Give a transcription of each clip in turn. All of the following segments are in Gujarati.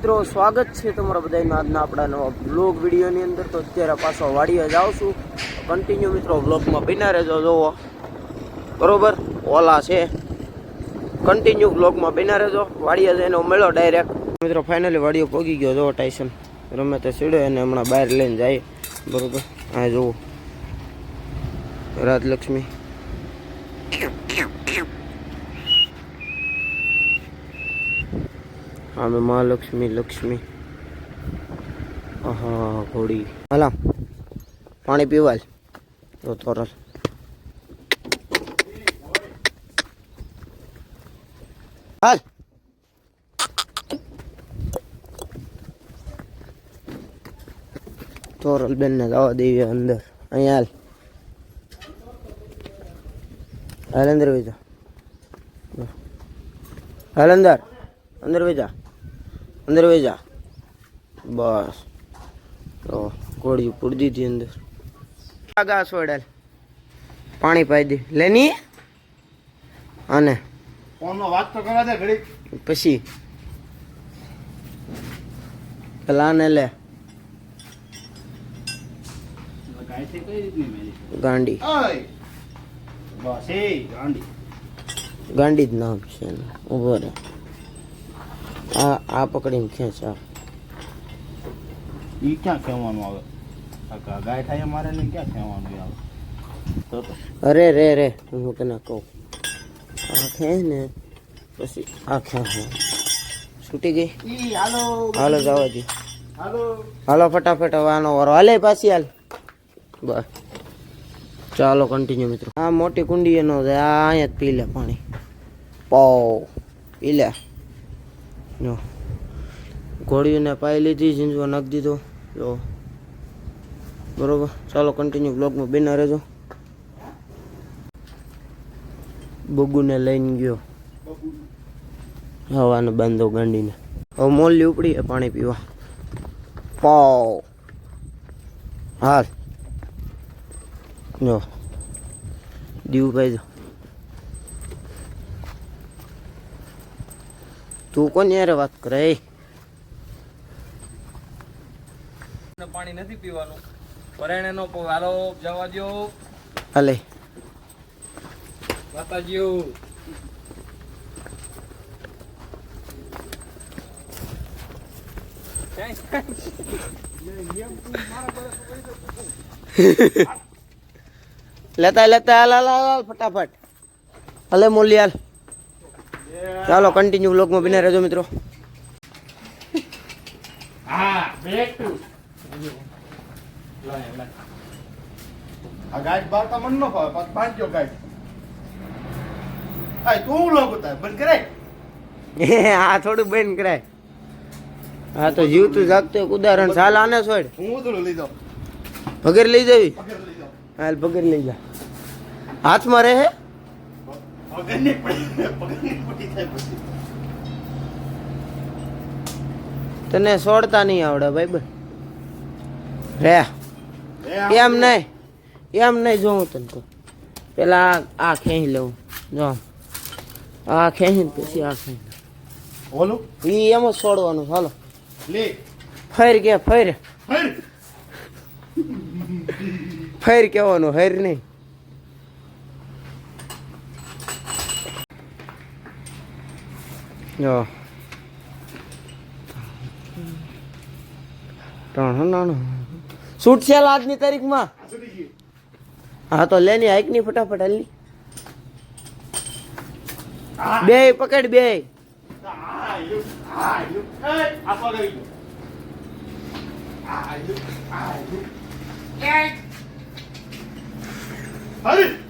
મિત્રો, સ્વાગત છે તમારા બધાના આજના આપણા નવા બ્લોગ વિડીયોની અંદર. તો અત્યારે પાછો વાડીએ જાઉં છું. કન્ટિન્યુ મિત્રો બ્લોગમાં બિના રહેજો જોવો બરોબર? ઓલા છે. કન્ટિન્યુ બ્લોગમાં બિના રહેજો. વાડીએ જઈને મળ્યો ડાયરેક્ટ મિત્રો ફાઇનલી વાડીઓ પગી ગયો જોવો ટાઈસન રમે તો સીડો એને હમણાં બહાર લઈને જાય. બરોબર? આ જુઓ. રાજલક્ષ્મી આમે મહાલક્ષ્મી લક્ષ્મી આહા, ઘોડી. હાલા, પાણી પીવાલ તો તોરલ હાલ. તોરલ બેન ને જવા દેવી અંદર. અહીંયા હાલ. હાલ અંદર વહી હાલ અંદર. અંદર વહી જા. અંદર વહી જા. બસ. તો કોળી પૂરી દીધી અંદર. આગા વડેલ પાણી પાઈ દે. લેની અને ફોનનો વાત તો કરવા દે ઘડી પછી. પેલા ને લે. ગાયત્રી કઈ રીતની મેલી? ગાંડી. બસ એ ગાંડી. ગાંડી જ નામ છે ઊભો રહે. આ આ પકડીને ખેંચ આ ઈ ક્યાં કહેવાનું આવે? ગાય થાય મારે ને ક્યાં કહેવાનું આવે? અરે રે રે હું તને કહું. આ ખેંચ ને પછી આ ખેંચ. છૂટી ગઈ? હાલો. હાલો જવા દે. હાલો. હાલો ફટાફટ હવે આનો વારો. હાલે પાછી હાલ. બસ. ચાલો કન્ટિન્યુ મિત્રો. આ મોટી કુંડી એનો આ અહીંયા જ પી લે પાણી. પાવ પી. લે જો. ઘોડીઓને પાઈ લીધી ઝીંઝવા નાખી દીધો. જો. બરોબર? ચાલો કન્ટિન્યુ બ્લોગમાં બેના રહેજો. બગુને લઈને ગયો. હવાનો બાંધો ગાંડીને. હવે મોલી ઉપડી પાણી પીવા. પાવ. હાલ. જો. દીવભાઈ જો. તું કોની યાર વાત કરે પાણી નથી પીવાનું. પરાયણે નો હાલો જવા દો હાલે. માતાજીઓ. લેતા લેતા હાલ હાલ ફટાફટ. હલે મોલી હાલ. ચાલો કન્ટિન્યુ બ્લોગમાં બિના રહેજો મિત્રો. હા બેક ટુ આ ગાઈડ બાર તા મન નો ફાવે પાછ પાંચજો ગાઈડ આય તું લોગ ઉતાર બંધ કરે આ થોડું બેન કરાય. હા તો જીવતું જાગતું એક ઉદાહરણ. ચાલ આને છોડ. હું ઉધડું જાઉં. વગેરે લઈ જવી? હાલ વગેરે લઈ જા. હાથમાં રહે? પગડની પડી પગડની પડી થાય પછી. તને છોડતા નહીં આવડે ભાઈ રે. એમ નહીં. એમ નહીં જોઉં તને તો પેલા આ- ખેહી ખેંચી લેવું જો. આ ખેંચી ને પછી આ ખેંચી ઓલું? ઈ એમ જ છોડવાનું ચાલો લે. ફેર કે ફેર. હર ફેર કહેવાનું હેર નહીં. જો. શૂટ છે હાલ આજની તારીખમાં? હા, તો લેની હાઈકની ફટાફટ હાલ બે પકડ, બે. આ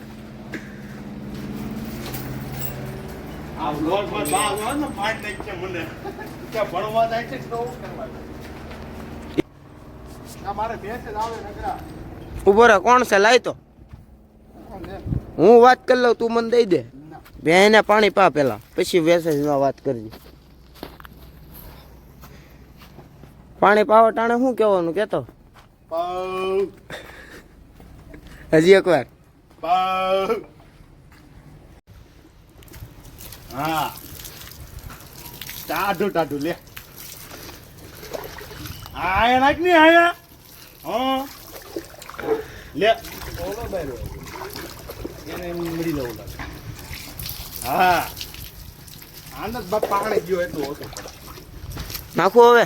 ઊભો રહે કોણ છે? લાય તો. હું વાત કરી લઉં તું મને દઈ દે. બેને પાણી પા પેલા. પછી વેસેજમાં વાત કરજે. પાણી પાવા ટાણે શું કહેવાનું કેતો હજી એકવાર. હા. ટાઢું ટાઢું લે. આયા નાખની આયા. હા. લે. એને એમ મરી જવું લાગે હા આનંદ બાપ પાણી ગયો એટલું ઓછું નાખો હવે.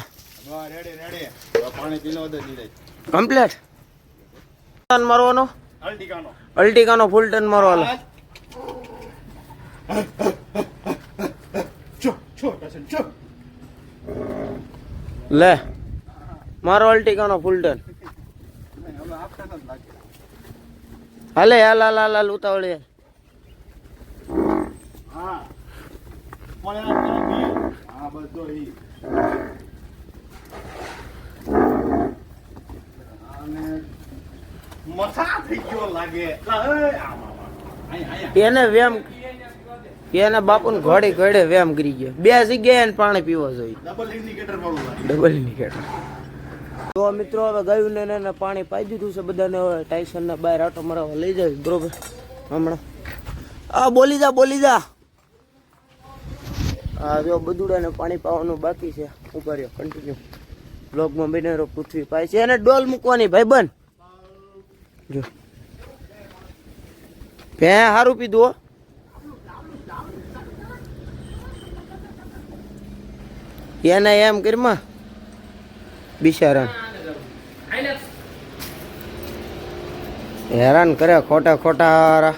રેડી રેડી પાણી પીને વધે નીરજ કમ્પ્લીટ ટન મારવાનો? અલ્ટિકાનો. અલ્ટિકાનો ફૂલ ટન મારવાનો. લે મારો અલ્ટિકાનો ફૂલ લાગે હાલે હાલ હાલ હાલ હાલ ઉતાવળી. એને વેમ એને બાપુને ઘોડી ઘોડે વેમ કરી ગયો. બે જગ્યાએ એને પાણી પીવા જોઈએ. ડબલ ઇન્ડિકેટર તો મિત્રો હવે ગયું ને એને પાણી પાઈ દીધું છે બધાને હવે ટાઈસન ને બહાર આટો મરાવા લઈ જાય બરોબર? હમણાં. આ બોલી જા બોલી જા. આ જો બદુડાને પાણી પાવાનું બાકી છે. ઊભા રહ્યો કન્ટિન્યુ બ્લોગમાં બિનેરો પૃથ્વી પાય છે. એને ડોલ મૂકવાની ભાઈ બન જો. ભે સારું પીધું એને એમ કરીમાં? બિચારા. હેરાન કરે ખોટા ખોટા.